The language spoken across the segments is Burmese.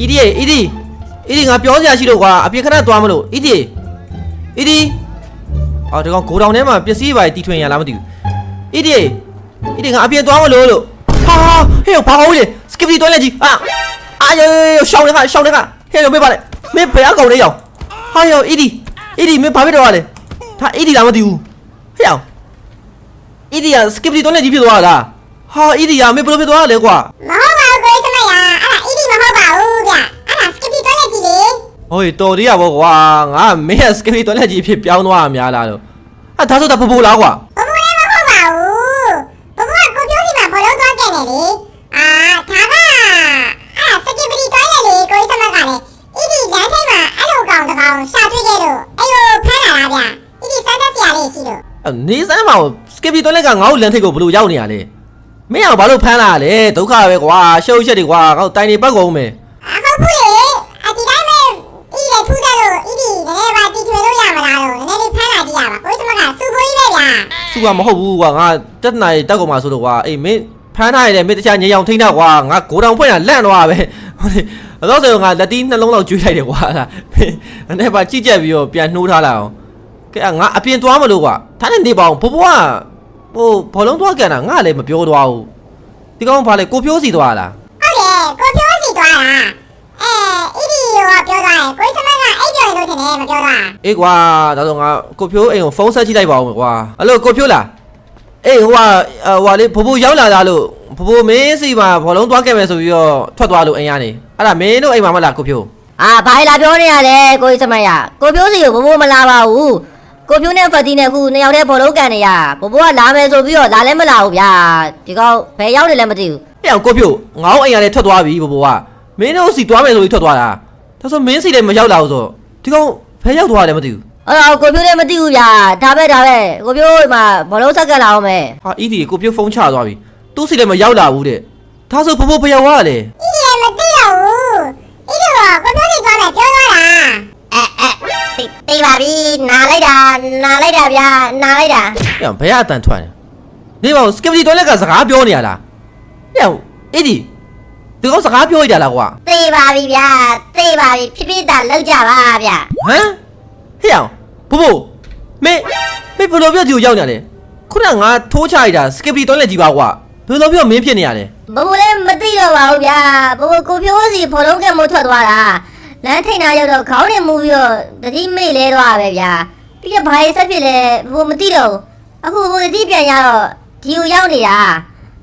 အီဒီအီဒီအီဒီငါပြောစရာရှိလို့ကွာအပြင်ခဏသွားမလို့အီဒီအီဒီအော်ဒီကောင်ဂိုတောင်ထဲမှာပစ္စည်းပါတီထွင်ရလားမသိဘူးအီဒီအီဒီငါအပြင်သွားမလို့လို့ဟာဟေးဘာဟုတ်လဲစကစ်ပီတွန်းလက်ကြီးအာအာယောရှောင်းနေခါရှောင်းနေခါဟေးရောမေးပါလေမေးဘယ်အကောင်လေးရောဟာယောအီဒီအီဒီမင်းဘာဖြစ်တော့ရလဲဒါအီဒီလားမသိဘူးဟေးအောင်အီဒီကစကစ်ပီတွန်းလက်ကြီးဖြစ်သွားတာဟာအီဒီကမင်းဘယ်လိုဖြစ်သွားလဲကွာမ ဟိုတော်သေးရပါကွာငါမင်းကစကရီတွန်းလက်ကြီးဖြစ်ပြောင်းသွားတာများလားလို့အဲဒါဆိုတော့ဖဖိုးလားကွာဘဘလည်းမဟုတ်ပါဘူးဘဘကကိုပြောစီမှာဘောလုံးသွားခဲ့တယ်လေအာဒါကအဲ့ဒါစကစ်ပီတွန်းလက်လေကိုကြီးစမကလည်းအီဒီလမ်းထိပ်မှာအဲ့လိုကောင်တစ်ကောင်ရှာတွေ့ခဲ့လို့အဲ့လိုဖမ်းလာတာဗျအီဒီစမ်းသက်စရာလေးရှိလို့အဲနေစမ်းမအောင်စကရီတွန်းလက်ကငါ့ကိုလမ်းထိပ်ကိုဘလို့ရောက်နေရလဲမင်းကဘာလို့ဖမ်းလာလဲဒုက္ခပဲကွာရှုပ်ရှက်တွေကွာငါ့ကိုတိုင်နေပတ်ကုန်မယ်အဟုတ်ဘူးလေအဒီတိုင်းပဲအီလေထူးတယ်လို့အီဒီနည်းနည်းပါတီထွေလို့ရမလားလို့နည်းနည်းလေးဖမ်းလာကြည့်ရပါကိုကြီးစမကစူပွေးပဲ ဗျာစုကမဟုတ်ဘူးကွာငါတက်နာရီတက်ကုန်မှာဆိုတော့ကွာအေးမင်းဖမ်းထားရတဲ့မင်းတခြားညောင်ထိန်းတာကွာငါဂိုတောင်ဖွင့်တာလန့်တော့ပဲဟုတ်တယ်အတော့ဆိုငါလက်တီးနှလုံးလောက်ကျွေးလိုက်တယ်ကွာအဲ့ဒါအဲ့ပါကြည့်ကြက်ပြီးတော့ပြန်နှိုးထားလိုက်အောင်ကဲငါအပြင်သွားမလို့ကွာထားနေနေပါအောင်ဘဘကဟိုဘောလုံးသွားကန်တာငါလည်းမပြောသွားဘူးဒီကောင်ဘာလဲကိုပြိုးစီသွားလားဟုတ်တယ်ကိုပြောစီသွားတာအဲအီဒီရောပြောသွားတယ်ကို ထင်တယ်မပြောသွားအေးကွာဒါဆိုငါကိုပြိုးအိမ်ကိုဖုန်းဆက်ကြည့်လိုက်ပါဦးမယ်ကွာအဲ့လိုကိုပြိုးလားအေးဟိုကဟိုကလေဘဘရောက်လာတာလို့ဘဘမင်းစီမှာဘောလုံးသွားခဲ့မယ်ဆိုပြီးတော့ထွက်သွားလို့အိမ်ကနေအဲ့ဒါမင်းတို့အိမ်မှာမလားကိုပြိုးအာဘာလာပြောနေရလဲကိုကြီးစမရကိုပြိုးစီကိုဘဘိုးမလာပါဘူးကိုပြိုးနဲ့ဖတ်တီနဲ့ခုနှစ်ယောက်တည်းဘောလုံးကန်နေရဘဘိုးကလာမယ်ဆိုပြီးတော့လာလည်းမလာဘူးဗျာဒီကောင်ဘယ်ရောက်နေလဲမသိဘူးအဲ့အောင်ကိုပြိုးငါ့အိမ်ကနေထွက်သွားပြီဘဘကမင်းတို့စီသွားမယ်ဆိုပြီးထွက်သွားတာဒါဆိုမင်းစီလည်းမရောက်လာဘူးဆို ဒီကောင်ဘယ်ရောက်သွားတယ်မသိဘူးအဲ့တော့ကိုပြိုးလည်းမသိဘူးဗျာဒါပဲဒါပဲကိုပြိုးဒီမှာဘောလုံးဆက်ကန်လာအောင်မယ်ဟာအီဒီကိုပြိုးဖုန်းချသွားပြီသူ့စီလည်းမရောက်လာဘူးတဲ့ဒါဆိုဘဘဘယ်ရောက်သွားလဲအီဒီလည်းမသိတော့ဘူးအီဒီရောကိုပြောစီသွားမယ်ပြောသွားတာအဲအဲတိတိပါပြီနာလိုက်တာနာလိုက်တာဗျာနာလိုက်တာ။ညဘယ်အတန်ထွက်လဲ။နေပါဦးစကပတီတွဲလက်ကစကားပြောနေရလား။ညအေးဒီ ဒီကောင်စကားပြောရတာလားကွာသိပါပြီဗျာသိပါပြီဖြစ်ဖြစ်တာလောက်ကြပါဗျာ။ဟမ်ဟေ့အောင်ဘဘမေမေဘယ်လိုပြောဒီကိုရောက်နေရလဲ။ခုနကငါထိုးချလိုက်တာစကပတီတွဲလက်ကြီးပါကွာ။ဘယ်လိုပြောမင်းဖြစ်နေရလဲဘဘလည်းမသိတော့ပါဘူးဗျာဘဘကိုပြိုးစီဘောလုံးကမို့ထွက်သွားတာလမ်းထိန်နာရောက်တော့ခေါင်းနဲ့မူပြီးတော့တတိမေ့လဲသွားပဲဗျာပြီးတော့ဘာရေးဆက်ဖြစ်လဲဘဘမသိတော့ဘူးအခုဘဘတတိပြန်ရတော့ဒီကိုရောက်နေတာ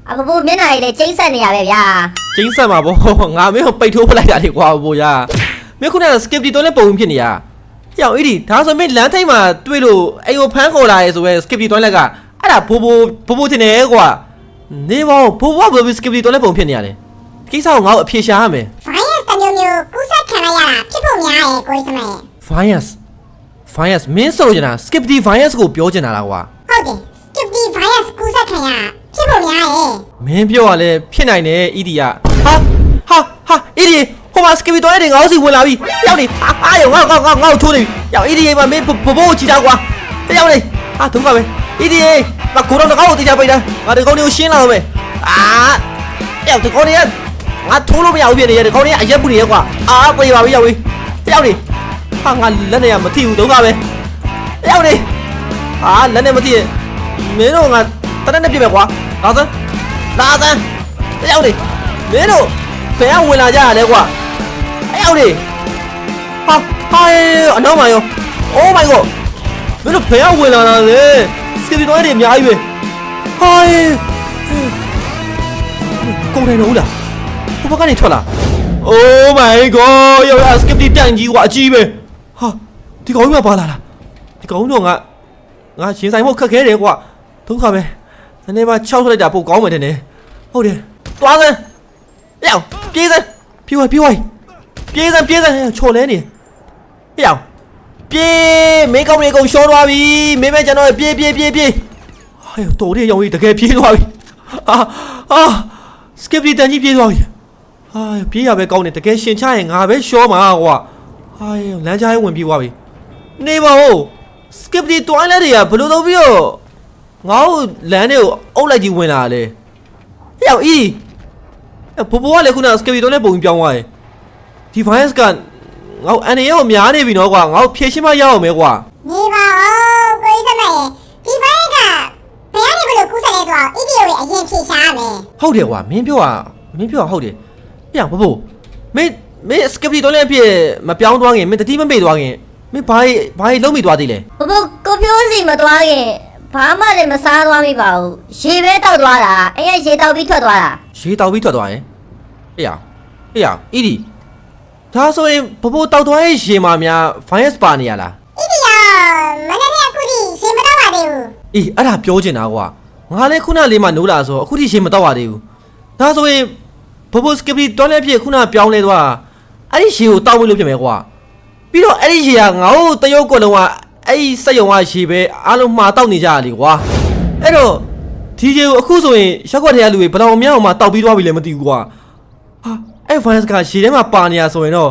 အဘဘမျက်နှာကြီးလည်းကျိတ်ဆက်နေရပဲဗျာ။ ကျင်းဆက်မှာပေါ့ငါမင်းကိုပိတ်ထိုးပလိုက်တာလေကွာဘိုးရ။မင်းခုနကစကပတီတွဲလက်ပုံဖြစ်နေရ။ဟေ့အောင်အေးဒီဒါဆိုမင်းလမ်းထိပ်မှာတွေ့လို့အိမ်ကိုဖမ်းခေါ်လာရဲဆိုပဲစကပတီတွဲလက်ကအဲ့ဒါဘိုးဘိုးဘိုးဘိုးတင်တယ်ကွာ။နေပါဦးဘိုးဘိုးကဘယ်စကပတီတွဲလက်ပုံဖြစ်နေရလဲ။ကိစ္စကိုငါ့ကိုအဖြေရှာရမယ်ဗိုင်းရပ်စ်တစ်မျိုးမျိုးကူးစက်ခံလိုက်ရတာဖြစ်ဖို့များရဲ့ကိုကြီးစမရဲ့ virus virus မင်းဆိုချင်တာ skip the virus ကိုပြောချင်တာလားကွာဟုတ်တယ်စကစ်ပီဗိုင်းရပ်စ်ကူးစက်ခံရတာ Mẹ em tiêu hòa lệ, phiền này nè, idi ạ. Hahaha, idi, skip với tôi ấy, đừng có hồi sinh vừa là vì. Theo đi, ah ah, hiểu không? Ah ah, ngao thua thì. Theo idi, em ạ, mẹ bồ bồ, chị ra. eda 把 mà cứu nó được áo hồ thị trang t လာစမ်းလာစမ်းအယောက်တွေမင်းတို့ဘယ်ကဝင်လာကြရလဲကွာအယောက်တွေဟာဟာအနောက်မှာရော Oh my god မင်းတို့ဘယ်ကဝင်လာတာလဲစကီပီတော့တွေအများကြီးပဲဟာကုန်တယ်လို့လားဟိုဘက်ကနေထွက်လာ Oh my god ရောက်ရစကီပီတန်ကြီးကွာအကြီးပဲဟာဒီကောင်ကြီးမပါလာလားဒီကောင်တော့ငါငါရှင်ဆိုင်ဖို့ခက်ခဲတယ်ကွာဒုက္ခပဲ နည်းနည်းမှ6ထွက်လိုက်တာပိုကောင်းမယ်တဲ့နေဟုတ်တယ်သွားစမ်းရောက်ပြေးစမ်းပြေးဝပြေးဝပြေးစမ်းပြေးစမ်းချော်လဲနေရောက်ပြေးမေကောင်းမေကောင်းရှော့သွားပြီမင်းမဲကျွန်တော်ပြေးပြေးပြေးပြေးဟာယောတော်တဲ့ရောင်ကြီးတကယ်ပြေးသွားပြီအာအာစကစ်ပီတန်ကြီးပြေးသွားပြီဟာပြေးရပဲကောင်းတယ်တကယ်ရှင်ချရင်ငါပဲရှော့မှာကွာဟာယောလမ်းကြားဝင်ပြေးသွားပြီနေပါဦး skip ဒီတွိုင်းလက်တွေကဘယ်လိုလုပ်ပြီးတော့ ငါ့ကိုလမ်းတွေကိုအုပ်လိုက်ကြီးဝင်လာတာလေဟဲ့အောင်အီးဘဘကလည်းခုန skip ဒီတွိုင်းလက်ပုံကြီးပြောင်းသွားတယ်ဒီ virus ကငါ့ကိုအန်နေရောများနေပြီနော်ကွာငါ့ကိုဖြည့်ရှင်းမရအောင်မဲကွာနေပါဦးကိုကြီးစမရဲ့ဒီဘက်ကဘယ်ကနေဘလို့ကူးဆက်လဲဆိုတော့အီဒီယိုရဲ့အရင်ဖြေရှားမယ်ဟုတ်တယ်ကွာမင်းပြောတာမင်းပြောတာဟုတ်တယ်ပြန်ဘဘမင်းမင်း skip တော့လည်းအဖြစ်မပြောင်းသွားခင်မင်းတတိမမေ့သွားခင်မင်းဘာဘာလုံးမိသွားသေးလဲဘဘကိုဖြိုးစီမသွားခင် ဘာမှလည်းမစားသွားမိပါဘူးရေပဲတောက်သွားတာအဲ့ရရေတောက်ပြီးထွက်သွားတာရေတောက်ပြီးထွက်သွားရင်အေးရအေးရအီဒီဒါဆိုရင်ဘဘတောက်သွားရဲ့ရေမှာများ virus ပါနေရလားအီဒီယိုမနေ့ကအခုထိရှင်မတော့ပါသေးဘူးအေးအဲ့ဒါပြောချင်တာကွာငါလည်းခုနလေးမှနိုးလာဆိုအခုထိရေမတော့ပါသေးဘူးဒါဆိုရင်ဘဘ skip တော့လည်းဖြစ်ခုနပြောင်းလဲသွားအဲ့ဒီရေကိုတောက်ဖို့လုပ်ဖြစ်မယ်ကွာပြီးတော့အဲ့ဒီရေကငါ့ကိုတရုတ်ကလုံးက အဲ့ဒီစက်ယုံကရေပဲအားလုံးမှာတောက်နေကြရလေကွာအဲ့တော့ဒီရေကိုအခုဆိုရင်ရက်ွက်တဲ့လူတွေဘယ်တော်များအောင်မှတောက်ပြီးသွားပြီလည်းမသိဘူးကွာဟာအဲ့ virus ကရှည်ထဲမှာပါနေရဆိုရင်တော့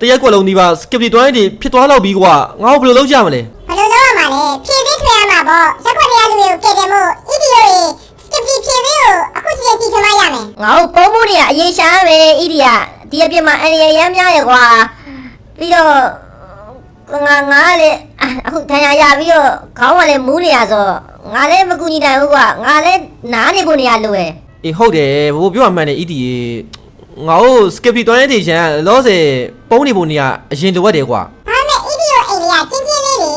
တရက်ကွက်လုံးဒီပါ skip တွေတွိုင်းတွေဖြစ်သွားတော့ပြီကွာငါ့ကိုဘယ်လိုလုပ်ကြမလဲဘယ်လိုလုပ်ရမှာလဲဖြည့်သေးထွေရမှာပေါ့ရက်ခွက်တရားလူမျိုးကဲတယ်မို့အီဒီယိုရဲ့စကစ်ဖြည့်သေးကိုအခုချိန်ထိထမရမယ်ငါ့ကိုပုံမှုတွေကအရေးရှားပဲဣဒီယာဒီအပြစ်မှာအန်ရရမ်းများရကွာပြီးတော့ငါငါလည်း အခုထန်ရရပြီးတော့ခေါင်းကလည်းမူးနေရဆိုငါလည်းမကူညီနိုင်ဘူးကွာငါလည်းနားနေဖို့နေရလို့ပဲအေးဟုတ်တယ်ဘိုးပြောမှမှန်တယ် ED ငါ့ကို skip တွေတွိုင်းတွေချန်လောဆယ်ပုံးနေပုံနေရအရင်လိုအပ်တယ်ကွာဒါမဲ့အီဒီယိုအိမ်လေးကချင်းချင်းလေးလေ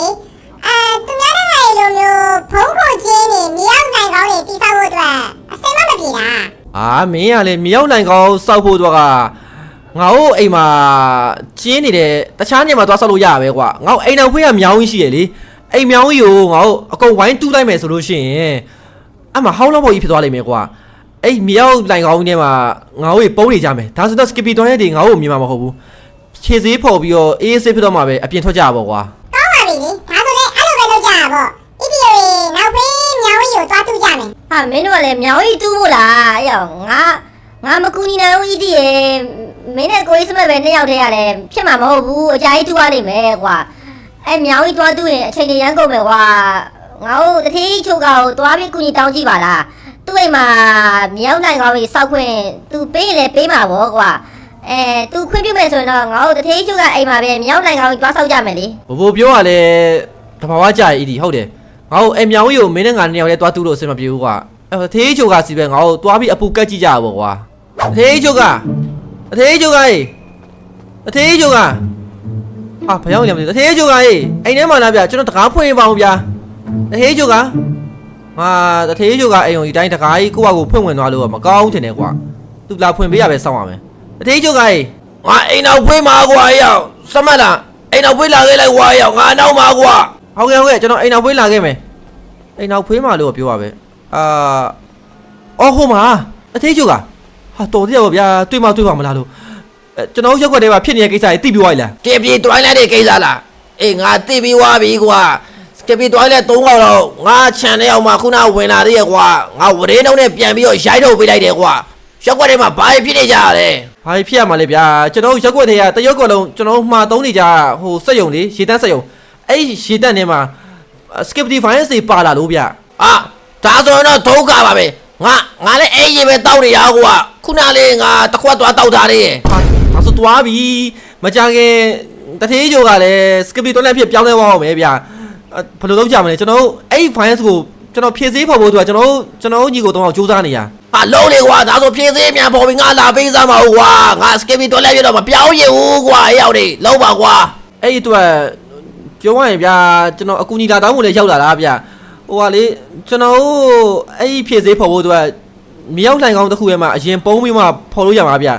အာသူများတို့ကလိုမျိုးဖုံးခုချင်းနေမြောက်နိုင်ကောင်းနေတိဆောက်ဖို့အတွက်အစင်မမပြေတာအာမင်းကလည်းမြောက်နိုင်ကောင်းစောက်ဖို့တော့က ငါ့ကိုအိမ်မှာကျင်းနေတဲ့တခြားနေရာမှာသွားဆောက်လို့ရပဲကွာငါ့ကိုအိမ်တော်ဖွေးကမြောင်းကြီးရှိရလေအိမ်မြောင်းကြီးကိုငါ့ကိုအကုန်ဝိုင်းတူးလိုက်မယ်ဆိုလို့ရှိရင်အမှဟောင်းလောက်ပေါ်ကြီးဖြစ်သွားလိမ့်မယ်ကွာအဲ့မြောက်နိုင်ကောင်းကြီးထဲမှာငါ့ကိုပုံးနေကြမယ်ဒါဆိုတော့ skippy တွန်းရဲ့ဒီငါ့ကိုမြင်မှာမဟုတ်ဘူးခြေစည်းဖော်ပြီးတော့အေးဆေးဖြစ်တော့မှပဲအပြင်ထွက်ကြပါကွာကောင်းပါပြီလေဒါဆိုလည်းအဲ့လိုပဲလုပ်ကြရပေါ့အီဒီယိုရေနောက်ဖေးမြောင်ကြီးကိုတွားတူးကြမယ်ဟာမင်းတို့ကလည်းမြောင်ကြီးတူးဖို့လားအဲ့ရောငါ ငါမကူညီနိုင်ဘူးဣဒီရေမင်းနဲ့ကိုကြီးစမက်ပဲနှစ်ယောက်တည်းရလဲဖြစ်မှာမဟုတ်ဘူးအကြာကြီးတူးရလိမ့်မယ်ကွာအဲ့မြောင်ကြီးတွားတူးရင်အချိန်ကြီးရမ်းကုန်မယ်ကွာငါတို့တတိချုပ်ကောင်တွားပြီးကူညီတောင်းကြည့်ပါလားသူ့အိမ်မှာမြောက်နိုင်ကောင်းကြီးစောက်ခွင့်သူပေးရင်လည်းပေးမှာပေါ့ကွာအဲသူခွင့်ပြုမယ်ဆိုရင်တော့ငါတို့တတိချုပ်ကအိမ်မှာပဲမြောက်နိုင်ကောင်းကြီးတွားဆောက်ကြမယ်လေဘိုးဘိုးပြောရလဲတဘာဝကြာရည်ဒီဟုတ်တယ်ငါ့ကိုအိမ်မြောင်းကြီးကိုမင်းနဲ့ငါနှစ်ယောက်လဲတွားတူးလို့အဆင်မပြေဘူးကွာအဲ့သေးချိုကစီပဲငါ့ကိုတွားပြီးအပူကတ်ကြည့်ကြရပါကွာ သေးချိုကအသေးချိုကရေအသေးချိုကဟာဘယ်ရောက်နေမလဲအသေးချိုကရေအိမ်ထဲမှာလာဗျကျွန်တော်တကားဖွင့်ပါဦးဗျာအသေးချိုကငါတသေးချိုကအိမ်ုံဒီတိုင်းတကားကြီးကိုယ့်ဘာကိုဖွင့်ဝင်သွားလို့မကောင်းထင်တယ်ကွာသူလာဖွင့်ပေးရပဲစောင့်ရမယ်အသေးချိုကရေငါအိမ်နောက်ဖွင့်မှာကွာရောက်စမတ်လားအိမ်နောက်ဖွေးလာခဲ့လိုက်ဝါရောက်ငါနောက်မှာကွာဟုတ်ကဲ့ဟုတ်ကဲ့ကျွန်တော်အိမ်နောက်ဖွေးလာခဲ့မယ်အိမ်နောက်ဖွေးမှာလို့ပြောပါပဲအာအော်ဟိုမှာအသေးချုပ်က ဟာတော်တယ်ဗျာတွေ့မတွေ့ပါမလားလို့အဲကျွန်တော်ရောက်ခွက်ထဲမှာဖြစ်နေတဲ့ကိစ္စတွေသိပြီးသွားပြီလားကပြေတွိုင်းလိုက်တဲ့ကိစ္စလားအေးငါသိပြီးွားပြီကွာကပြေတွိုင်းလိုက်၃ခေါက်တော့ငါခြံထဲအောင်မှခုနဝင်လာသေးရဲ့ကွာငါဝရေနှုံးနဲ့ပြန်ပြီးတော့ရိုက်ထုတ်ပေးလိုက်တယ်ကွာရက်ွက်ထဲမှာဘာဖြစ်နေကြရလဲဘာဖြစ်ရမှာလဲဗျာကျွန်တော်ရောက်ခွက်ထဲကတရုတ်ကော်လုံးကျွန်တော်မှာသုံးနေကြဟိုစက်ယုံလေးရေတန်းစက်ယုံအဲ့ဒီရေတန်းထဲမှာ skip device တွေပါလာလို့ဗျအာဒါဆိုရင်တော့ဒုက္ခပါပဲ ငါငါလည်းအဲ့ရေပဲတောက်နေရကွာခုနလေးငါတစ်ခွက်သွားတောက်ထားသေးရဲ့ဟာဒါဆိုတွားပြီမကြခင်တထေးချိုကလည်း skip တွန်းလက်ဖြစ်ပြောင်းလဲသွားအောင်ပဲဗျာအဲ့ဘယ်လိုလုပ်ကြမလဲကျွန်တော်တို့အဲ့ဒီ finance ကိုကျွန်တော်ဖြည့်ဆည်းဖို့ဖို့အတွက်ကျွန်တော်တို့ကျွန်တော်တို့ညီကိုတော့စူးစမ်းနေရဟာလုံးလေကွာဒါဆိုဖြည့်စည်းမြန်ပေါ်ပြီးငါလာပေးစမ်းပါဦးကွာငါစကစ်ဘီတွက်လက်ပြတော့မပြောင်းရဘူးကွာအဲ့ရောက်နေလုံးပါကွာအဲ့ဒီအတွက်ပြောရရင်ဗျာကျွန်တော်အကူညီလာတောင်းဖို့လည်းရောက်လာတာဗျာ ဟိုကလေကျွန်တော်တို့အဲ့ဒီဖြည့်ဆည်းဖို့ဖို့အတွက်မြောက်နိုင်ကောင်းတစ်ခုရဲ့မှာအရင်ပုံးပြီးမှဖော်လို့ရမှာဗျာ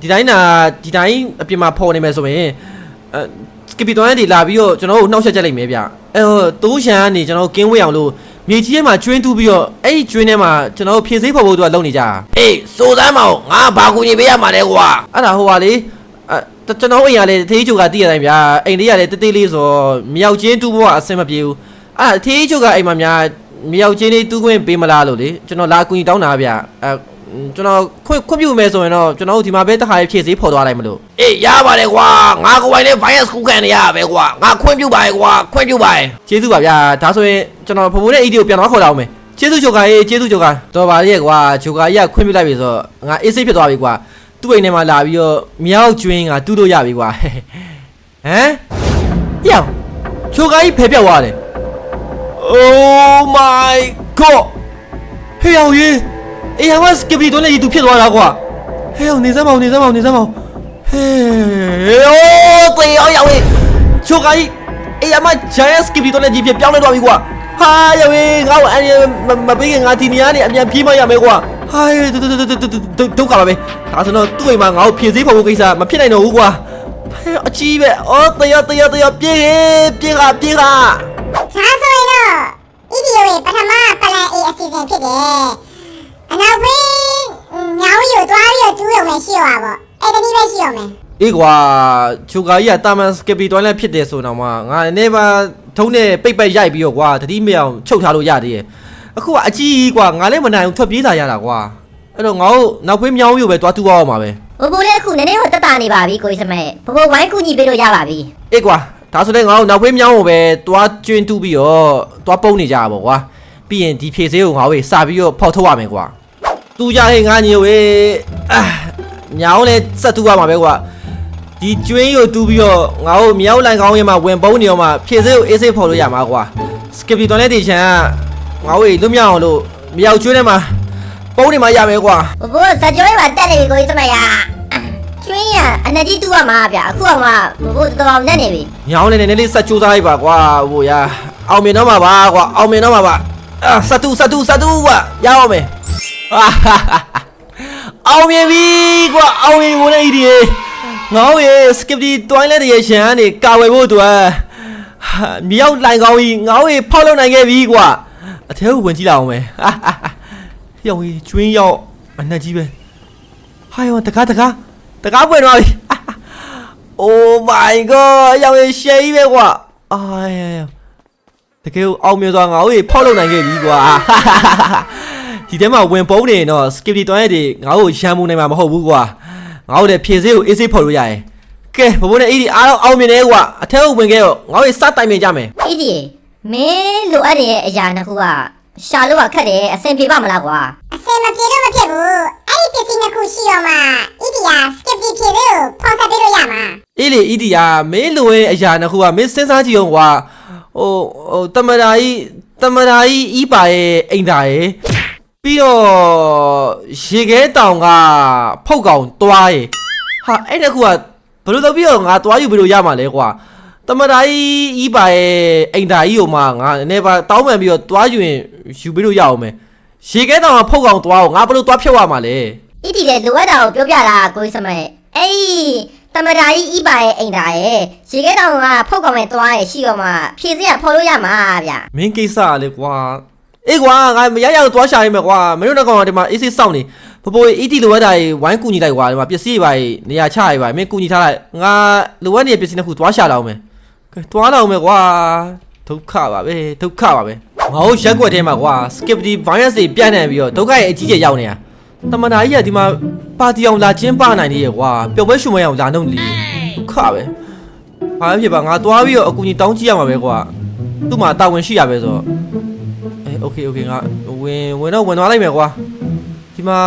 ဒီတိုင်းနာဒီတိုင်းအပြင်မှာဖော်နေမယ်ဆိုရင်အဲစကပီတွန်ရည်လာပြီးတော့ကျွန်တော်တို့နှောက်ရက်ချက်လိုက်မယ်ဗျအဲဟိုတိုးရှန်ကနေကျွန်တော်တို့ကင်းဝေးအောင်လို့မြေကြီးထဲမှာကျွင်းတူးပြီးတော့အဲ့ဒီကျွင်းထဲမှာကျွန်တော်တို့ဖြည့်ဆေးဖို့ဖို့တို့ကလုံနေကြတာအေးစိုးစမ်းမအောင်ငါဘာကူညီပေးရမှာလဲကွာအဲ့ဒါဟိုပါလေအဲကျွန်တော်အိမ်ရလေသေးချိုကတည်ရတိုင်းဗျာအိမ်လေးရလေတေးသေးလေးဆိုမြောက်ချင်းတူးဖို့ကအဆင်မပြေဘူး အဲ့ဒါသေးချိုကအိမ်မှာများမြောက်ချင်းလေးတူးခွင့်ပေးမလားလို့လေကျွန်တော်လာကူညီတောင်းတာဗျအဲကျွန်တော်ခွင့်ခွင့်ပြုမယ်ဆိုရင်တော့ကျွန်တော်တို့ဒီမှာပဲတခါဖြည့်ဆေးဖော်သွားလိုက်မလို့အေးရပါတယ်ကွာငါကိုယ်ပိုင်နဲ့ virus ကူးခံနေရပဲကွာငါခွင့်ပြုပါရဲ့ကွာခွင့်ပြုပါရဲ့ကျေးဇူးပါဗျာဒါဆိုရင်ကျွန်တော်ဖဖိုးနဲ့အီဒီကိုပြန်သွားခေါ်လာအောင်မယ်ကျေးဇူးချိုကာရေးကျေးဇူးချိုကာတော်ပါရဲ့ကွာချိုကာကြီးကခွင့်ပြုလိုက်ပြီဆိုတော့ငါအေးစိတ်ဖြစ်သွားပြီကွာသူ့အိမ်ထဲမှာလာပြီးတော့မြောက်ကျွင်းကတူးလို့ရပြီကွာဟမ်ယောချိုကကြီးဖယ်ပြောက်သွားတယ် Oh my god ဟေးအောင်ရေအေးဟာစကပီတော့လည်းသူဖြစ်သွားတာကွာဟေးအောင်နေစမ်းမအောင်နေစမ်းမအောင်နေစမ်းမအောင်ဟေးအိုးတေးအောင်ရောက်ရေချိုကကြီးအေးအမ giant skippy တော့လည်းကြီးပြပြောင်းလဲသွားပြီကွာဟာရောက်ရေငါ့ကိုအန်ရမပေးခင်ငါဒီနေရာနေအမြန်ပြေးမရမယ်ကွာဟာဒုက္ခပါပဲဒါဆိုတော့သူ့အိမ်မှာငါ့ကိုဖြည့်စည်းဖို့ကိစ္စမဖြစ်နိုင်တော့ဘူးကွာဟေးအကြီးပဲအော်တေးတေးတေးပြေးပြေးကပြေးကဒါဆို ရင်တော့အီဒီယိုရဲ့ပထမပလန် A အစီအစဉ်ဖြစ်တယ်အနောက်ဘေးညောင်ရီကိုတွားပြီးတော့ကျူးရုံနဲ့ရှိရပါပေါ့အဲ့တနည်းပဲရှိရမယ်အေးကွာချူကာကြီးကတာမန်စကပီတွိုင်းလည်းဖြစ်တယ်ဆိုတော့မှငါအနေပါထုံးနဲ့ပိတ်ပိတ်ရိုက်ပြီးတော့ကွာတတိမအောင်ချုပ်ထားလို့ရသေးရဲ့အခုကအကြီးကြီးကွာငါလည်းမနိုင်ဘူးထွက်ပြေးလာရတာကွာအဲ့တော့ငါတို့နောက်ဖေးမြောင်းရုပ်ပဲတွားတူအောင်မှာပဲဘဘိုးလည်းအခုနည်းနည်းတော့တက်တာနေပါပြီကိုကြီးစမဲဘဘိုးဝိုင်းကူညီပေးလို့ရပါပြီအေးကွာ ဒါဆိုလည်းငါတို့နောက်ဖေးမြောင်းကိုပဲတွားကျွင်းတူးပြီးတော့တွားပုံးနေကြတာပေါ့ကွာပြီးရင်ဒီဖြေစေးကိုငါတို့စပြီးတော့ဖောက်ထုတ်ရမယ်ကွာတူကြဟဲ့ငါညိုဝေးအာညောင်းလည်းစက်တူရမှာပဲကွာဒီကျွင်းကိုတူးပြီးတော့ငါတို့မြောက်လိုင်ကောင်းရင်မှာဝင်ပုံးနေအောင်မှာဖြည့်စေးကိုအေးစေးဖော်လို့ရမှာကွာစကပီတော်နဲ့တီချန်ကငါတို့လွတ်မြောက်အောင်လို့မြောက်ကျွင်းထဲမှာပုံးနေမှာရမယ်ကွာဘဘိုးစကြောရေးပါတက်နေပြီကိုကြီးစမဲရ ကျွင်းရအနကြီးတူရမှာဗျအခုအောင်ကဘဘိုးတော်တော်နဲ့နေပြီညောင်းလေးနည်းနည်းလေးဆက်ကြိုးစားလိုက်ပါကွာဟိုရအောင်မြင်တော့မှာပါကွာအောင်မြင်တော့မှာပါအာစတူစတူစတူကွာရအောင်မယ်အာဟာဟာဟာအောင်မြင်ပြီကွာအောင်မြင်ဝင်နေဒီငေါ့ရဲ့စကပတီတွိုင်းလက်ရဲ့ရှန်ကနေကာဝယ်ဖို့အတွက်ဟာမြောက်လိုင်ကောင်းကြီးငေါ့ရဲ့ဖောက်လုပ်နိုင်ခဲ့ပြီကွာအထဲကိုဝင်ကြည့်လိုက်အောင်မယ်ဟာဟာဟာရောင်ကြီးကျွင်းရောက်အနှက်ကြီးပဲဟာယောတကားတကား တကားပွင့်သွားပြီ Oh my god ရောင်ရရှယ်ကြီးပဲကွာအာတကယ်ကိုအောင်မြင်စွာငါတို့ဖောက်လုပ်နိုင်ခဲ့ပြီကွာဒီထဲမှာဝင်ပုံးနေရင်တော့ skip တွန်းရဲ့တွေငါတို့ရမ်းမှုနိုင်မှာမဟုတ်ဘူးကွာငါတို့လည်းဖြည့်စေးကိုအေးစေးဖော်လို့ရတယ်ကဲဘဘိုးနဲ့အေးဒီအားလုံးအောင်မြင်နေကွာအထက်ကိုဝင်ခဲ့တော့ငါတို့စတိုင်မြင်ကြမယ်အီဒီမင်းလိုအပ်တဲ့အရာနှစ်ခုကရှာလို့ကခက်တယ်အဆင်ပြေပါမလားကွာအစင်မပြေလို့မဖြစ်ဘူးအဲ့ဒီ ပစ္စည်းနှစ်ခုရှိရမှာအီဒီယာစကစ်ပီဖြေလို့ဖော်ဆက်ပေးလို့ရမှာအေးလေအေးဒီယာမင်းလိုရဲ့အရာနှစ်ခုကမင်းစဉ်းစားကြည့်အောင်ကွာဟိုဟိုတမရာကြီးတမရာကြီးဤပါရဲ့အိမ်သားရဲ့ပြီးတော့ရေခဲတောင်ကဖုတ်ကောင်တွားရေဟာအဲ့တခုကဘယ်လိုလုပ်ပြီးတော့ငါတွားယူပြီးလို့ရမှာလဲကွာတမဒါကြီးဤပါရဲ့အိမ်သားကြီးကိုမှငါနည်းနည်းပါတောင်းပန်ပြီးတော့တွားယူရင်ယူပြီးလို့ရအောင်မယ် ရေခဲတောင်ကဖုတ်ကောင်တွားကိုငါဘယ်လိုတွားဖြုတ်ရမှာလဲအီဒီလည်းလိုအပ်တာကိုပြောပြတာကိုကြီးစမဲအေးတမဒါကြီးဤပါရဲ့အိမ်သားရဲ့ရေခဲတောင်ကဖုတ်ကောင်မဲ့သွားရဲ့ရှိတော့မှဖြည့်စရဖော်လို့ရမှာဗျမင်းကိစ္စကလေကွာအေးကွာငါမရရတော့တွားရှာရမယ်ကွာမင်းတို့ကောင်ကဒီမှာအေးစစ်စောင့်နေပပိုအီတီလိုအပ်တာကြီးဝိုင်းကူညီလိုက်ကွာဒီမှာပစ္စည်းတွေပါနေရာချရပါမင်းကူညီထားလိုက်ငါလိုအပ်နေတဲ့ပစ္စည်းတစ်ခုတွားရှာလောက်မယ်ကဲတွားလောက်မယ်ကွာဒုက္ခပါပဲဒုက္ခပါပဲ ငါတို့ရက်ွက်ထဲမှာကွာ skip ဒီ virus တွေပြန့်နေပြီးတော့ဒုက္ခရဲ့အကြီးကျယ်ရောက်နေတာတမနာကြီးကဒီမှာပါတီအောင်လာကျင်းပနိုင်နေရကွာပျော်ပွဲရှုံမဲအောင်လာနှုတ်လီဒုက္ခပဲဘာဖြစ်ပါငါတွားပြီးတော့အကူကြီးတောင်းကြည့်ရမှာပဲကွာသူ့မှာတာဝန်ရှိရပဲဆိုတော့အဲ okay okay ငါဝင်ဝင်တော့ဝင်သွားလိုက်မယ်ကွာဒီမှာ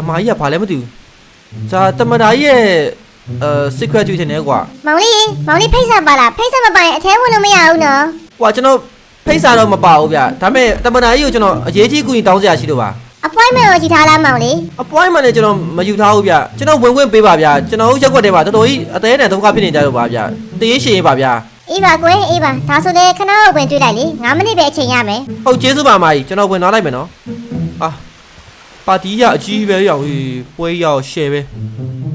အမကြီးကဘာလဲမသိဘူးဇာတမနာကြီးရဲ့အဲ secret တွေ့တယ်ကွာမောင်လေးမောင်လေးဖိတ်ဆက်ပါလားဖိတ်ဆက်မပိုင်အထဲဝင်လို့မရဘူးနော်ဟွာကျွန်တော် ဖိတ်စာတော့မပါဘူးဗျဒါပေမဲ့တမနာကြီးကိုကျွန်တော်အရေးကြီးကူညီတောင်းစရာရှိလို့ပါ appointment ကိုကြည့်ထားလားမောင်လေး appointment နဲ့ကျွန်တော်မယူထားဘူးဗျကျွန်တော်ဝင်ခွင့်ပေးပါဗျကျွန်တော်တို့ရက်ွက်ထဲမှာတော်တော်ကြီးအသေးနဲ့ဒုက္ခဖြစ်နေကြလို့ပါဗျတရေးရှင်ရေးပါဗျအေးပါကွယ်အေးပါဒါဆိုလေခဏတော့ဝင်တွေ့လိုက်လေ9မိနစ်ပဲအချိန်ရမယ်ဟုတ်ကျေးဇူးပါမကြီးကျွန်တော်ဝင်သွားလိုက်မယ်နော်အာပါတီရအကြီးပဲရောက်ကြီးပွဲရောက်ရှယ်ပဲ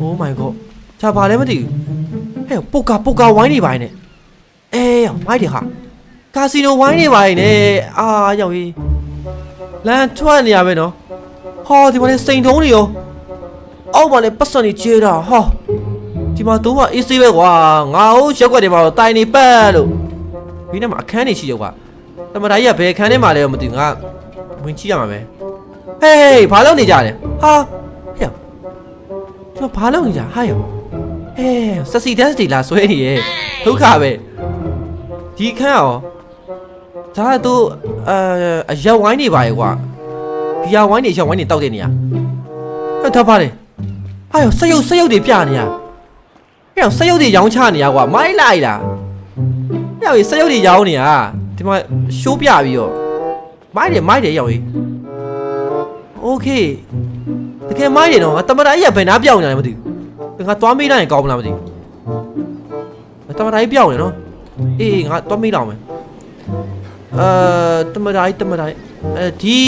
Oh my god ချာပါလဲမသိဘူးဟဲ့ပုတ်ကာပုတ်ကာဝိုင်းနေပါနေအေးမိုက်တယ်ဟာ ကာစီနိုဝိုင်းနေပါနေအာရောက်ကြီးလမ်းထွက်နေရပဲနော်ဟောဒီမှာလေစိန်ထုံးတွေရောအောက်မှာလေပတ်စံနေချေတာဟောဒီမှာတော့အေးဆေးပဲကွာငါ့ဟုတ်ရက်ွက်တယ်မှာတော့တိုင်နေပတ်လို့ဒီနေ့မှာအခန်းနေရှိရောကွာတမတာကြီးကဘယ်အခန်းထဲမှာလဲမသိဘူးငါဝင်ကြည့်ရမှာပဲဟေးဘာလုပ်နေကြလဲဟာဟဲ့ကျွန်တော်ဘာလုပ်နေကြဟာယောဟဲ့ဆက်စီဒက်စ်တွေလာဆွဲနေရဲ့ဒုက္ခပဲဒီအခန်းရော ဒါတော့အဲအရက်ဝိုင်းနေပါရဲ့ကွာ ဒီယာဝိုင်းနေရှောင်းဝိုင်းနေတောက်တဲ့နေရဟဲ့ဒါပါလေ ဟာယောဆက်ရုပ်ဆက်ရုပ်တွေပြနေရဟဲ့ယောဆက်ရုပ်တွေရောင်းချနေရကွာမိုင်းလိုက်လားဟဲ့ယောဆက်ရုပ်တွေရောင်းနေရဒီမှာရှိုးပြပြီးတော့မိုင်းတယ်မိုင်းတယ်ယောကြီးโอเคတကယ်မိုင်းတယ်နော်တမတာကြီးကဘယ်နာပြောင်းနေလဲမသိဘူးငါသွားမေးလိုက်ရင်ကောင်းမလားမသိဘူးတမတာကြီးပြောင်းနေနော်အေးငါသွားမေးတော့မယ် အဲတမတာကြီးတမတာကြီးအဲဒီ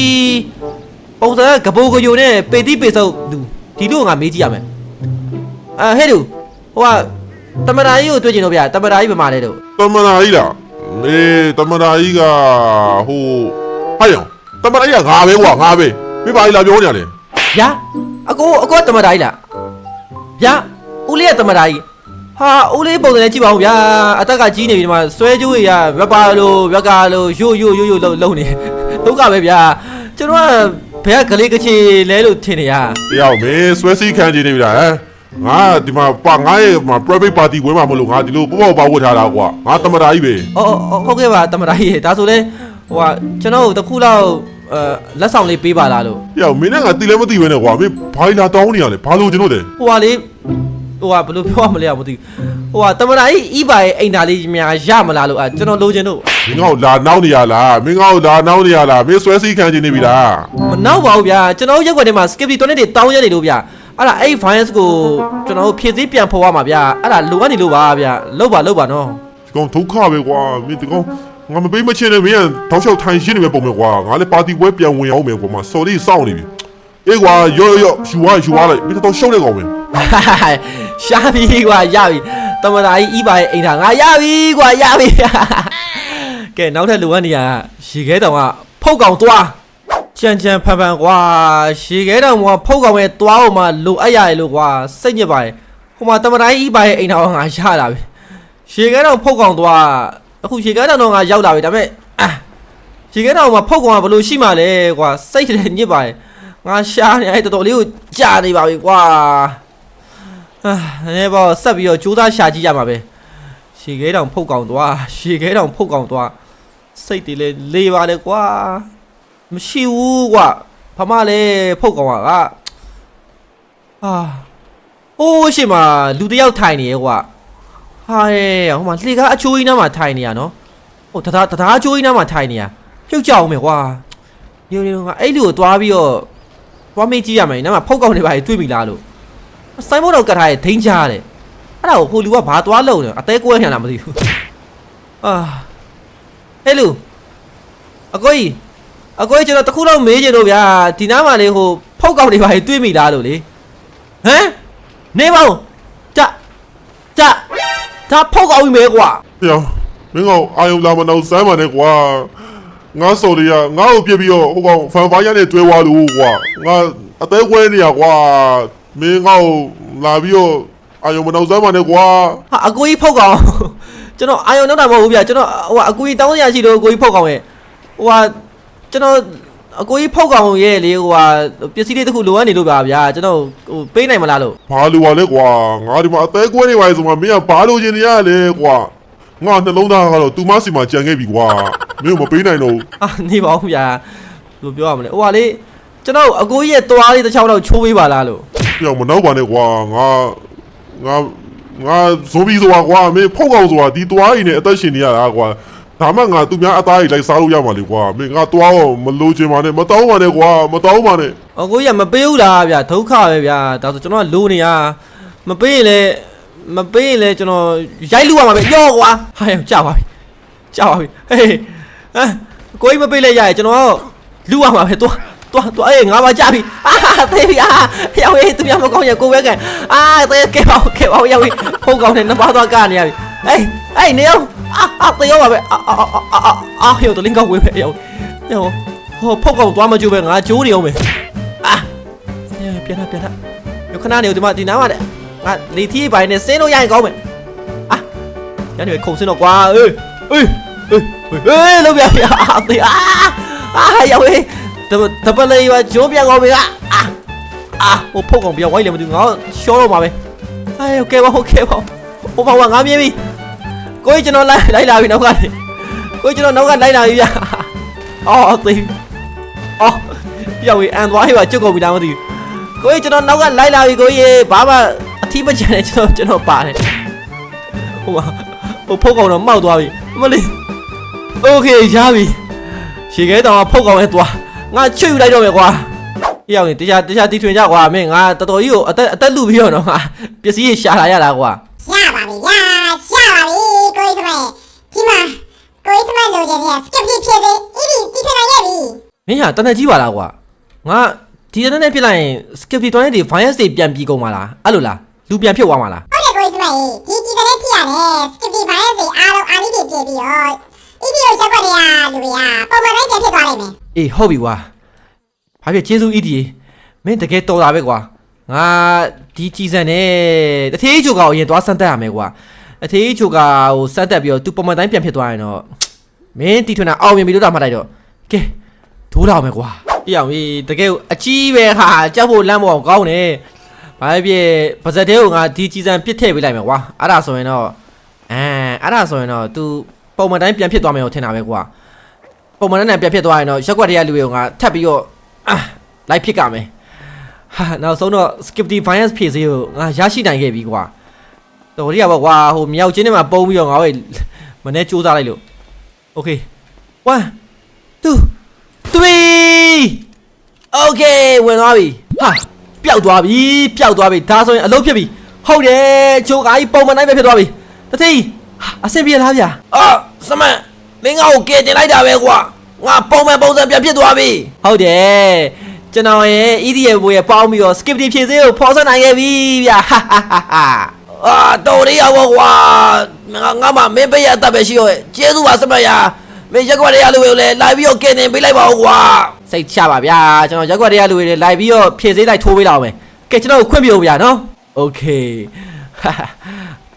ပုံစံကကပိုးကယိုနဲ့ပေတိပေစုပ်လူဒီလိုငါမေးကြည့်ရမယ်အဲဟဲ့လူဟိုကတမတာကြီးကိုတွေ့ကျင်တော့ဗျာတမတာကြီးဘယ်မှာလဲတော့တမနာကြီးလားအေးတမနာကြီးကဟိုဟာယောတမနာကြီးကငါပဲကွာငါပဲမင်းဘာကြီးလာပြောနေရလဲဗျာအကိုအကိုကတမတာကြီးလားဗျာဦးလေးကတမတာကြီး ဟာဦးလေးပုံစံနဲ့ကြည့်ပါဦးဗျာအသက်ကကြီးနေပြီဒီမှာဆွဲကြိုးရရရပါလို့ရကာလို့ယို့ယို့ယို့ယို့လုံးလုံးနေဒုက္ခပဲဗျာကျွန်တော်ကဘယ်ကကလေးကချီလဲလို့ထင်နေရတရားမင်းဆွဲစီးခံနေနေပြီလားဟမ်ငါဒီမှာပါငါရဲ့မှာ private party ဝင်မှာမလို့ငါဒီလိုပေါ့ပေါ့ပါဝတ်ထားတာကွာငါတမနာကြီးပဲအော်အော်ဟုတ်ကဲ့ပါတမတာကြီးဒါဆိုလဲဟိုကကျွန်တော်တို့တစ်ခုလောက်အဲလက်ဆောင်လေးပေးပါလားလို့တရားမင်းနဲ့ငါတီလည်းမတီပဲနဲ့ကွာမင်းဘာကြီးလာတောင်းနေရလဲဘာလို့ကျွန်တော်လဲဟိုကလေ ဟိုကဘယ်လိုပြောရမလဲမသိဘူးဟိုကတမတာကြီးဤပါရဲ့အိမ်သားလေးများရမလားလို့အဲကျွန်တော်လိုချင်လို့မင်းငါ့ကိုလာနောက်နေရလားမင်းငါ့ကိုလာနောက်နေရလားမင်းဆွဲစီးခံနေပြီလားမနောက်ပါဘူးဗျာကျွန်တော်တို့ရက်ွက်ထဲမှာ skip တွေတွန်းနေတွေတောင်းရနေလို့ဗျာအဲ့ဒါအဲ့ finance ကိုကျွန်တော်တို့ဖြည့်စည်းပြန်ဖော်ရမှာဗျာအဲ့ဒါလိုအပ်နေလို့ပါဗျာလောက်ပါလောက်ပါနော်ဒီကောင်ဒုက္ခပဲကွာမင်းဒီကောင်ငါမပေးမချင်းနဲ့မင်းကတောက်လျှောက်ထိုင်ရှင်းနေပဲပုံပဲကွာငါလည်းပါတီပွဲပြန်ဝင်အောင်မယ်ကွာမစော်လေးစောင့်နေပြီအေးကွာရောရောရောယူဝါယူဝါလိုက်မင်းတော့ရှုပ်နေကောင်ပဲ ရှာပြီကွာရပြီတမတာကြီးဤပါရဲ့အိမ်သားငါရပြီကွာရပြီကဲနောက်ထပ်လိုအပ်နေရရေခဲတောင်ကဖုတ်ကောင်သွားချန်ချန်ဖန်ဖန်ကွာရေခဲတောင်ကဖုတ်ကောင်ရဲ့သွားအောင်မှလိုအပ်ရတယ်လို့ကွာစိတ်ညစ်ပါရဲ့ဟိုမှာတမတာကြီးဤပါရဲ့အိမ်သားကငါရလာပြီရေခဲတောင်ဖုတ်ကောင်သွားအခုရေခဲတောင်တော့ငါရောက်လာပြီဒါပေမဲ့အာရေခဲတောင်မှာဖုတ်ကောင်ကဘယ်လိုရှိမှလဲကွာစိတ်တယ်ညစ်ပါရဲ့ငါရှားနေအဲ့တော်တော်လေးကိုကြာနေပါပြီကွာ အာနည်းနည်းပေါ့ဆက်ပြီးတော့ကြိုးစားရှာကြည့်ရမှာပဲရေခဲတောင်ဖုတ်ကောင်သွားရေခဲတောင်ဖုတ်ကောင်သွားစိတ်တွေလေလေးပါလေကွာမရှိဘူးကွာဖမလည်းဖုတ်ကောင်ကကအာဟိုးရှိမှာလူတစ်ယောက်ထိုင်နေရဲ့ကွာဟာရဲ့ဟိုမှာလှေကားအချိုးကြီးနားမှာထိုင်နေရနော်ဟိုတသားတသားအချိုးကြီးနားမှာထိုင်နေရပြုတ်ကြအောင်မယ်ကွာညိုညိုကအဲ့လူကိုသွားပြီးတော့သွားမေးကြည့်ရမယ်နားမှာဖောက်ကောက်နေပါလေတွေ့ပြီလားလို့ စိုင်းမို့တော့ကတ်ထားရဲ့ဒိန်းချားတယ်အဲ့ဒါကိုဟိုလူကဘာသွားလုံနေအသေးကွဲနေလားမသိဘူးအာဟဲ့လူအကိုကြီးအကိုကြီးကျွန်တော်တခုတော့မေးချင်လို့ဗျာဒီနားမှာလေဟိုဖောက်ကောက်နေပါလေတွေ့ပြီလားလို့လေဟမ်နေပါဦးကြကြဒါဖောက်ကောက်ပြီမဲကွာတရားမင်းကောင်အာယုံလာမနောက်စမ်းပါနဲ့ကွာငါစော်လေးကငါ့ကိုပြစ်ပြီးတော့ဟိုကောင်ဖန်ဖိုင်းရနဲ့တွဲသွားလို့ကွာငါအသေးကွဲနေရကွာ မင်းငါ့ကိုလာပြီးတော့အာယုံမနောက်စမ်းပါနဲ့ကွာဟာအကိုကြီးဖောက်ကောင်ကျွန်တော်အာယုံနောက်တာမဟုတ်ဘူးဗျာကျွန်တော်ဟိုကအကိုကြီးတောင်းစရာရှိလို့အကိုကြီးဖောက်ကောင်ရဲ့ဟိုကကျွန်တော်အကိုကြီးဖောက်ကောင်ရဲ့လေဟိုကပစ္စည်းလေးတစ်ခုလိုအပ်နေလို့ပါဗျာကျွန်တော်ဟိုပေးနိုင်မလားလို့ဘာလို့ပါလဲကွာငါဒီမှာအသေးကွဲနေပါလေဆိုမှမင်းကဘာလို့ချင်နေရလဲကွာငါနှလုံးသားကတော့တူမစီမှာကြံခဲ့ပြီကွာမင်းကိုမပေးနိုင်တော့ဘူးအာနေပါဦးဗျာဘယ်လိုပြောရမလဲဟိုကလေကျွန်တော်အကိုကြီးရဲ့သွားလေးတစ်ချောင်းတော့ချိုးပေးပါလားလို့ ပြောင်းမနောက်ပါနဲ့ကွာငါငါငါဇိုဘီဆိုတာကွာမင်းဖောက်ကောင်ဆိုတာဒီတွားရည်နဲ့အသက်ရှင်နေရတာကွာဒါမှငါသူများအသားကြီးလိုက်စားလို့ရမှာလေကွာမင်းငါတွားတော့မလိုချင်ပါနဲ့မတောင်းပါနဲ့ကွာမတောင်းပါနဲ့အကိုကြီးကမပေးဘူးလားဗျာဒုက္ခပဲဗျာဒါဆိုကျွန်တော်ကလိုနေရမပေးရင်လည်းမပေးရင်လည်းကျွန်တော်ရိုက်လူရမှာပဲရော့ကွာဟာရောက်ကြပါပြီကြပါပြီဟေးဟမ်ကိုကြီးမပေးလဲရရကျွန်တော်လူရမှာပဲတွား တွားတွားအေးငါပါကြပြီအာသေပြီအာရောက်ရေးသူများမကောင်းရကိုပဲကန်အာသေကဲပါကဲပါရောက်ရေးဖုန်းကောင်းနေနှစ်ပါးသွားကနေရပြီအေးအေးနေအောင်အာအာသေရောပါပဲအာအာအာအာရောက်တော့လင်းကောက်ဝေးပဲရောက်ရောက်ဟိုဖုန်းကောင်းသွားမကြိုးပဲငါကြိုးနေအောင်ပဲအာအေးပြန်လာပြန်လာရခဏနေဒီမှာဒီနားမှာတဲ့ငါလေထီးပိုင်းနဲ့ဆင်းလို့ရရင်ကောင်းမယ်အာညနေခုံစင်းတော့ကွာအေးအေးအေးအေးလုံးပြပြအာတေးအာအာရောက်ဟေး တပတပလေးပါဂျိုးပြန်ကောင်းပြီကအာအာဟိုဖုတ်ကောင်ပြန်ဝိုင်းလေမသိဘူးငါရှောတော့မှာပဲအေးโอเคပါโอเคပါဟိုဘောကငါမြင်ပြီကိုကြီးကျွန်တော်လိုက်လိုက်လာပြီနောက်ကနေကိုကြီးကျွန်တော်နောက်ကလိုက်လာပြီဗျာအော်တေးအော်ရောက်ရင်အန်သွားဟေးပါจุกကုန်ပြီလားမသိဘူး ကိုကြီးကျွန်တော်နောက်ကလိုက်လာပြီကိုကြီးဘာမှအထီးမချန်နဲ့ကျွန်တော်ကျွန်တော်ပါတယ်ဟိုပါဟိုဖုတ်ကောင်တော့မောက်သွားပြီမလေးโอเคရပြီရှေခဲတောင်ကဖုတ်ကောင်ရဲ့သွား ငါချွတ်ယူလိုက်တော့မယ်ကွာရောက်ရင်တရားတရားတီထွင်ကြကွာမင်းငါတော်တော်ကြီးကိုအသက်အသက်လူပြီးတော့တော့ငါပစ္စည်းရှာလာရတာကွာရပါပြီရရပါပြီကိုကြီးစမဲဒီမှာကိုကြီးစမဲလိုချင်တဲ့ skip ဖြစ်စေအီဒီတီထနိုင်ရဲ့ပြီမင်းဟာတနက်ကြီးပါလားကွာငါဒီတနက်ပြစ်လိုက်ရင် skip တွေတွန်းနေတွေ virus တွေပြန်ပြီးကုန်ပါလားအဲ့လိုလားလူပြန်ဖြစ်သွားမှာလားဟုတ်တယ်ကိုကြီးစမဲဒီတီတဲ့ဖြစ်ရတယ် skip ဒီ virus တွေအားလုံးအာလီတွေပြေပြီးတော့ အီဒီကိုချက်ွက်တွေကလူတွေကပုံမှန်တိုင်းပြန်ဖြစ်သွားလိမ့်မယ်အေးဟုတ်ပြီကွာဘာဖြစ်ကျေးဇူးအီဒီမင်းတကယ်တော်တာပဲကွာငါဒီကြီးစံနဲ့တထေးချိုကောင်အရင်သွားစမ်းတက်ရမယ်ကွာတထေးချိုကဟိုစမ်းတက်ပြီးတော့သူပုံမှန်တိုင်းပြန်ဖြစ်သွားရင်တော့မင်းတီထွန်းတာအောင်မြင်ပြီလို့တာမှတ်လိုက်တော့ကဲဒိုးတော့မယ်ကွာပြအောင်ကြီးတကယ်အကြီးပဲဟာကြောက်ဖို့လမ်းမအောင်ကောင်းတယ်ဘာဖြစ်ပါဇက်တဲကိုငါဒီကြီးစံပြစ်ထည့်ပေးလိုက်မယ်ကွာအဲ့ဒါဆိုရင်တော့အဲအဲ့ဒါဆိုရင်တော့ तू ပုံမှန်တိုင်းပြန်ဖြစ်သွားမယ်လို့ထင်တာပဲကွာပုံမှန်နဲ့ပြတ်ဖြစ်သွားရင်တော့ရက်ွက်တွေကလူတွေကငါထပ်ပြီးတော့အာလိုက်ဖြစ်ကြမယ်ဟာနောက်ဆုံးတော့ skip the finance ဖြည့်စေးကိုငါရရှိနိုင်ခဲ့ပြီကွာတော်ရီကပေါ့ကွာဟိုမြောက်ချင်းထဲမှာပုံပြီးတော့ငါ့ရဲ့မနေ့စူးစမ်းလိုက်လို့ okay 1 2 3 okay ဝင်သွားပြီဟာပျောက်သွားပြီပျောက်သွားပြီဒါဆိုရင်အလုပ်ဖြစ်ပြီဟုတ်တယ်ချိုးကကြီးပုံမှန်တိုင်းပဲဖြစ်သွားပြီတတိဟာ အဆင်ပြေလားဗျာအာစမန်မင်းငါ့ကိုကယ်တင်လိုက်တာပဲကွာငါပုံမှန်ပုံစံပြန်ဖြစ်သွားပြီဟုတ်တယ်ကျွန်တော်ရဲ့ EDM ဘိုးရဲ့ပေါင်းပြီးတော့ skip ဒီဖြည့်စေးကိုဖော်ဆက်နိုင်ခဲ့ပြီဗျာဟာဟာဟာဟာအာတော်ရရဘောကွာငါငါမမင်းပေးရအပ်ပဲရှိရောကျေးဇူးပါစမန်ယာမင်းရက်ကွက်ရရလူကိုလည်းလာပြီးတော့ကယ်တင်ပေးလိုက်ပါဦးကွာစိတ်ချပါဗျာကျွန်တော်ရက်ွက်တွေကလူတွေလိုက်ပြီးတော့ဖြည့်စေးလိုက်ထိုးပေးလောက်မယ်ကဲကျွန်တော်ကိုခွင့်ပြုဗျာနော် Okay ဟာဟာ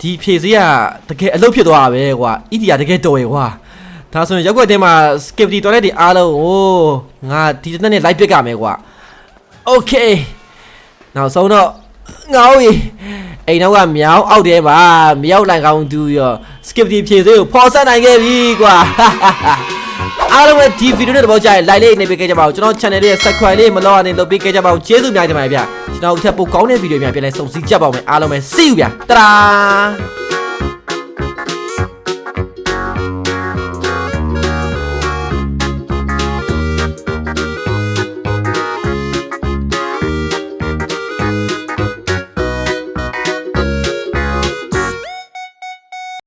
ဒီဖြည့်စေးကတကယ်အလုပ်ဖြစ်သွားတာပဲကွာ ED ကတကယ်တော်ရဲ့ကွာဒါဆိုရင်ရက်ွက်တဲမှာ skip ဒီ toilet တွေအားလုံးဟိုငါဒီတစ်နေ့လိုက်ပစ်ကြမယ်ကွာ Okay နောက်ဆုံးတော့ငါ့ဦးအိမ်တော့ကမြောင်းအောက်ထဲမှာမြောက်လိုက်ကောင်းသူရော skip ဒီဖြည့်စေးကိုဖော်ဆက်နိုင်ခဲ့ပြီကွာ အားလုံးပဲဒီဗီဒီယိုနဲ့တော့ကြာရင် like လေးနေပေးခဲ့ကြပါဦးကျွန်တော် channel လေးရဲ့ subscribe လေးမလောက်အောင်လုပ်ပေးခဲ့ကြပါဦးကျေးဇူးများတင်ပါတယ်ဗျကျွန်တော်အထက်ပိုကောင်းတဲ့ဗီဒီယိုများပြန်လဲစုံစည်းကြပါဦးမယ်အားလုံးပဲ see you ဗျတရာ